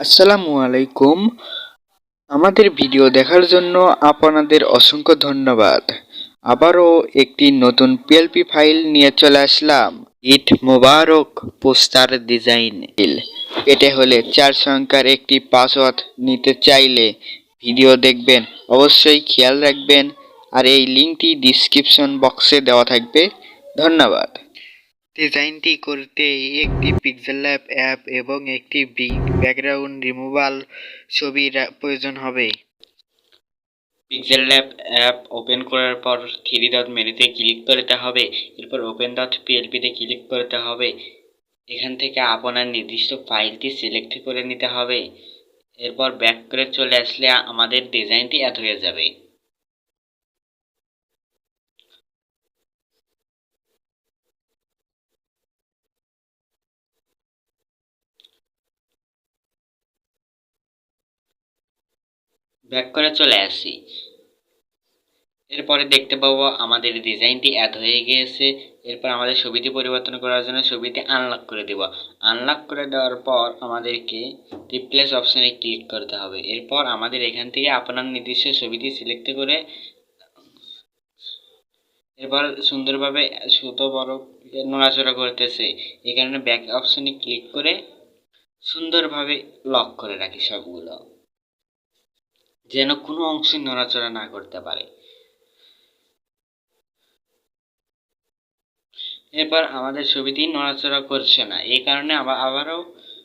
আসসালামু আলাইকুম। আমাদের ভিডিও দেখার জন্য আপনাদের অসংখ্য ধন্যবাদ। আবারও একটি নতুন পিএলপি ফাইল নিয়ে চলে আসলাম। ইট মোবারক পোস্টার ডিজাইন। এতে হলে চার সংখ্যার একটি পাসওয়ার্ড নিতে চাইলে ভিডিও দেখবেন। অবশ্যই খেয়াল রাখবেন। আর এই লিঙ্কটি ডিসক্রিপশন বক্সে দেওয়া থাকবে। ধন্যবাদ। ডিজাইনটি করতে একটি পিক্সেল ল্যাব অ্যাপ এবং একটি ব্যাকগ্রাউন্ড রিমুভাল ছবির প্রয়োজন হবে। পিক্সেল ল্যাব অ্যাপ ওপেন করার পর থ্রি ডট মেনুতে ক্লিক করতে হবে। এরপর ওপেন ডট পিএলপিতে ক্লিক করতে হবে। এখান থেকে আপনার নির্দিষ্ট ফাইলটি সিলেক্ট করে নিতে হবে। এরপর ব্যাক করে চলে আসলে আমাদের ডিজাইনটি অ্যাড হয়ে যাবে। ব্যাক করে চলে আসি। এরপরে দেখতে পাবো আমাদের ডিজাইনটি অ্যাড হয়ে গিয়েছে। এরপর আমাদের ছবিটি পরিবর্তন করার জন্য ছবিটি আনলক করে দেব। আনলক করে দেওয়ার পর আমাদেরকে রিপ্লেস অপশানে ক্লিক করতে হবে। এরপর আমাদের এখান থেকে আপনার নির্দিষ্ট ছবিটি সিলেক্ট করে এরপর সুন্দরভাবে ছোট বড় নড়াচড়া করতেছে। এই কারণে ব্যাক অপশানে ক্লিক করে সুন্দরভাবে লক করে রাখি সবগুলো। যেন কোনো অংশ নড়াচড়া না করতে পারে। এরপর আমাদের ছবিটি নড়াচড়া করছে না, এই কারণে আবার আবারও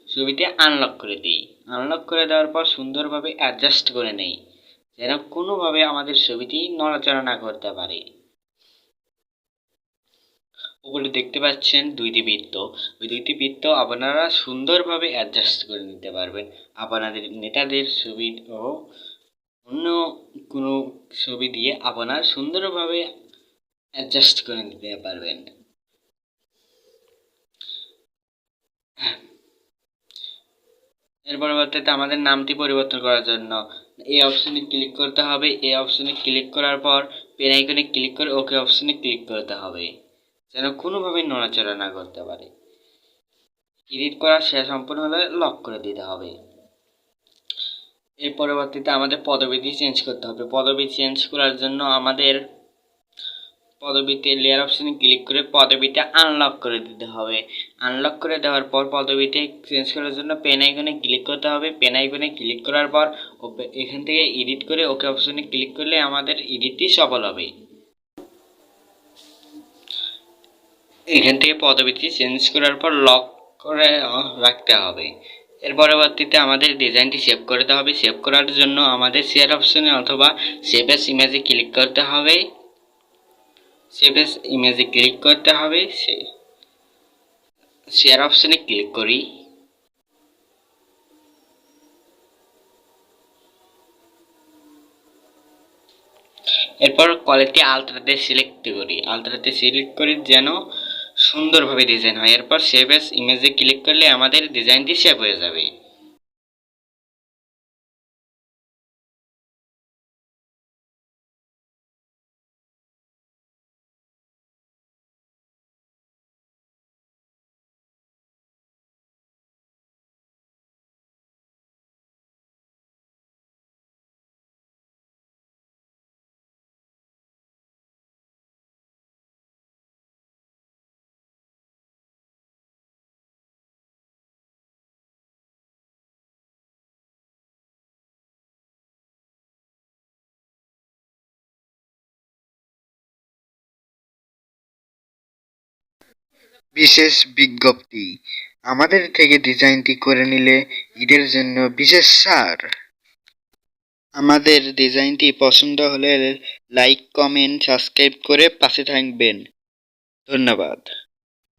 ছবিটি আনলক করে দিই। আনলক করে দেওয়ার পর সুন্দরভাবে অ্যাডজাস্ট করে নেই, যেন কোনোভাবে আমাদের ছবিটি নড়াচড়া না করতে পারে। উপরে দেখতে পাচ্ছেন দুইটি বৃত্ত, ওই দুইটি বৃত্ত আপনারা সুন্দরভাবে অ্যাডজাস্ট করে নিতে পারবেন। আপনাদের নেতাদের ছবি ও অন্য কোনো ছবি দিয়ে আপনার সুন্দরভাবে অ্যাডজাস্ট করে নিতে পারবেন। এর পরবর্তীতে আমাদের নামটি পরিবর্তন করার জন্য এই অপশনে ক্লিক করতে হবে। এই অপশনে ক্লিক করার পর পেন আইকনে ক্লিক করে ওকে অপশনে ক্লিক করতে হবে, যেন কোনোভাবে নড়াচড়া না করতে পারে। এডিট করা শেষ সম্পূর্ণ হলে লক করে দিতে হবে। এর পরবর্তীতে আমাদের পদবিটি চেঞ্জ করতে হবে। পদবি চেঞ্জ করার জন্য আমাদের পদবিতে লেয়ার অপশানে ক্লিক করে পদবিটা আনলক করে দিতে হবে। আনলক করে দেওয়ার পর পদবিতে চেঞ্জ করার জন্য পেন আইকনে ক্লিক করতে হবে। পেন আইকনে ক্লিক করার পর এখান থেকে এডিট করে ওকে অপশানে ক্লিক করলে আমাদের এডিটটি সফল হবে। এখান থেকে পদবিটি চেঞ্জ করার পর লক করে রাখতে হবে। এর পরবর্তীতে আমাদের ডিজাইনটি সেভ করতে হবে। সেভ করার জন্য আমাদের শেয়ার অপশানে অথবা সেভ এস ইমেজে ক্লিক করতে হবে। সেভ এস ইমেজে ক্লিক করতে হবে। সে শেয়ার অপশানে ক্লিক করি। এরপর কোয়ালিটি আলট্রাতে সিলেক্ট করি। আলট্রাতে সিলেক্ট করি যেন সুন্দরভাবে ডিজাইন হয়। এরপর সেভ এস ইমেজে ক্লিক করলে আমাদের ডিজাইনটি সেভ হয়ে যাবে। বিশেষ বিজ্ঞপ্তি। আমাদের থেকে ডিজাইনটি করে নিলে ঈদের জন্য বিশেষ সার। আমাদের ডিজাইনটি পছন্দ হলে লাইক, কমেন্ট, সাবস্ক্রাইব করে পাশে থাকবেন। ধন্যবাদ।